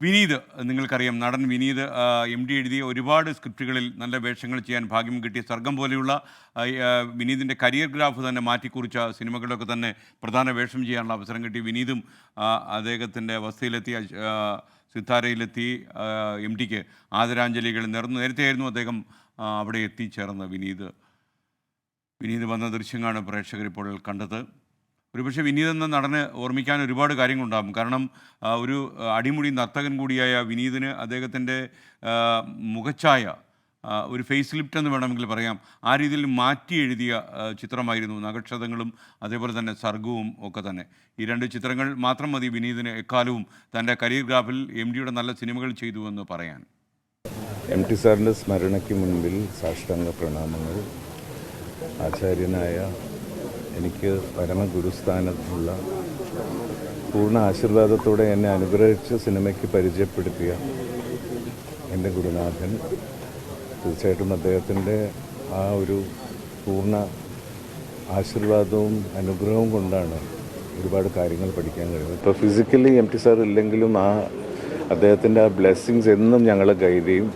വിനീത് നിങ്ങൾക്കറിയാം നടൻ Vineeth M D എഴുതിയ ഒരുപാട് സ്ക്രിപ്റ്റുകളിൽ നല്ല വേഷങ്ങൾ ചെയ്യാൻ ഭാഗ്യം കിട്ടിയ സ്വർഗം പോലെയുള്ള വിനീതിന്റെ കരിയർ ഗ്രാഫ് തന്നെ മാറ്റിക്കുറിച്ച സിനിമകളിലൊക്കെ തന്നെ പ്രധാന വേഷം ചെയ്യാനുള്ള അവസരം കിട്ടി. വിനീതും അദ്ദേഹത്തിന്റെ അവസ്ഥയിലെത്തി ആ, സിത്താരയിലെത്തി എം ഡിക്ക് ആദരാഞ്ജലികൾ നേർന്നു. നേരത്തെയായിരുന്നു അദ്ദേഹം അവിടെ എത്തിച്ചേർന്ന വിനീത്. വിനീത് വന്ന ദൃശ്യങ്ങളാണ് പ്രേക്ഷകർ ഇപ്പോൾ കണ്ടത്. ഒരുപക്ഷെ വിനീത് എന്ന നടന് ഓർമ്മിക്കാൻ ഒരുപാട് കാര്യങ്ങളുണ്ടാകും. കാരണം ഒരു അടിമുടി നർത്തകൻ കൂടിയായ വിനീതിന് അദ്ദേഹത്തിന്റെ മുഖച്ഛായ ഒരു ഫേസ് ലിഫ്റ്റ് എന്ന് വേണമെങ്കിൽ പറയാം. ആ രീതിയിൽ മാറ്റി എഴുതിയ ചിത്രമായിരുന്നു നഗക്ഷതങ്ങളും അതേപോലെ തന്നെ സർഗവും ഒക്കെ തന്നെ. ഈ രണ്ട് ചിത്രങ്ങൾ മാത്രം മതി വിനീതിന് എക്കാലവും തന്റെ കരിയർ ഗ്രാഫിൽ എം ഡിയുടെ നല്ല സിനിമകൾ ചെയ്തു എന്ന് പറയാൻ. എം ടി സാറിന്റെ സ്മരണയ്ക്ക് മുൻപിൽ സാഷ്ടാംഗ പ്രണാമങ്ങൾ. ആചാര്യനായ എനിക്ക് പരമഗുരുസ്ഥാനത്തുള്ള പൂർണ ആശീർവാദത്തോടെ എന്നെ അനുഗ്രഹിച്ച് സിനിമയ്ക്ക് പരിചയപ്പെടുത്തിയ എന്റെ ഗുരുനാഥൻ തീർച്ചയായിട്ടും അദ്ദേഹത്തിന്റെ ആ ഒരു പൂർണ ആശീർവാദവും അനുഗ്രഹവും കൊണ്ടാണ് ഒരുപാട് കാര്യങ്ങൾ പഠിക്കാൻ കഴിയുന്നത്. ഇപ്പോൾ ഫിസിക്കലി എം ടി സാർ ഇല്ലെങ്കിലും ആ അദ്ദേഹത്തിന്റെ ആ ബ്ലെസ്സിങ്സ് എന്നും ഞങ്ങളെ ഗൈഡ് ചെയ്യും.